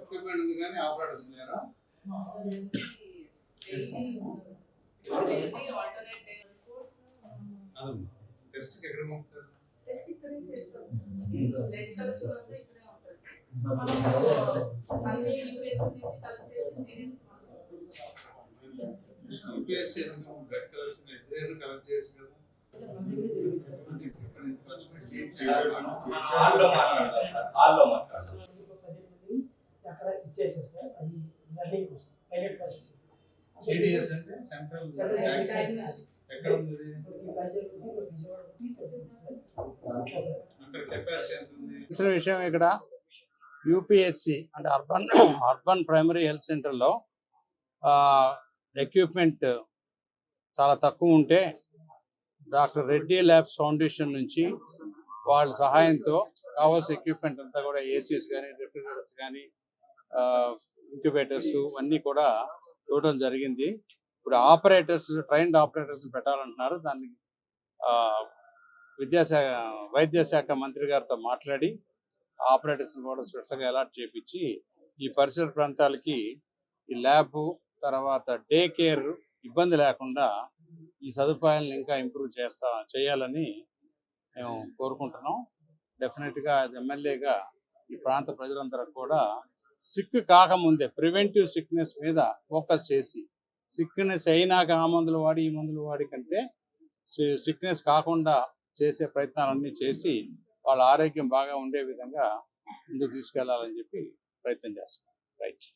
Equipment ఉంది కానీ operators లేరా టెస్ట్కి ఎక్కడ పంపుతారు టెస్ట్ ఇక్కడే చేస్తాం బ్లడ్ కలెక్షన్ అంతా ఇక్కడే ఉంటుంది అన్ని యూపీఎస్సీ నుంచి కలెక్ట్ చేసి సీరియస్ యూపీఎస్సీ కలెక్షన్ కలెక్ట్ చేయొచ్చు కదా. అక్కడ ఇచ్చేసారు సార్ అది రన్నింగ్ కోసం పైలట్ ప్రాజెక్ట్ సిడిఎస్ అంటే సెంట్రల్. ఎక్కడ ఉంది తెలిసిన విషయం ఇక్కడ యూపీహెచ్సి అంటే అర్బన్ అర్బన్ ప్రైమరీ హెల్త్ సెంటర్లో ఎక్విప్మెంట్ చాలా తక్కువ ఉంటే డాక్టర్ రెడ్డి ల్యాబ్స్ ఫౌండేషన్ నుంచి వాళ్ళ సహాయంతో కావాల్సిన ఎక్విప్మెంట్ అంతా కూడా ఏసీస్ కానీ రెఫ్రిజరేటర్స్ కానీ ఇంక్యుబేటర్స్ అన్నీ కూడా ఇవ్వడం జరిగింది. ఇప్పుడు ఆపరేటర్స్ ట్రైన్డ్ ఆపరేటర్స్ పెట్టాలంటున్నారు. దాన్ని ఆ, విద్యాశాఖ వైద్య శాఖ మంత్రి గారితో మాట్లాడి ఆపరేటర్స్ కూడా స్పెషల్గా అలాట్ చేపించి ఈ పరిసర ప్రాంతాలకి ఈ ల్యాబ్ తర్వాత డే కేర్ ఇబ్బంది లేకుండా ఈ సదుపాయాలను ఇంకా ఇంప్రూవ్ చేస్తా చేయాలని మేము కోరుకుంటున్నాం. డెఫినెట్గా ఎమ్మెల్యేగా ఈ ప్రాంత ప్రజలందరూ కూడా సిక్ కాకముందే ప్రివెంటివ్ సిక్నెస్ మీద ఫోకస్ చేసి సిక్నెస్ అయినాక ఆ మందులు వాడి ఈ మందులు వాడి కంటే సిక్నెస్ కాకుండా చేసే ప్రయత్నాలన్నీ చేసి వాళ్ళ ఆరోగ్యం బాగా ఉండే విధంగా ముందుకు తీసుకెళ్ళాలని చెప్పి ప్రయత్నం చేస్తాం రైట్.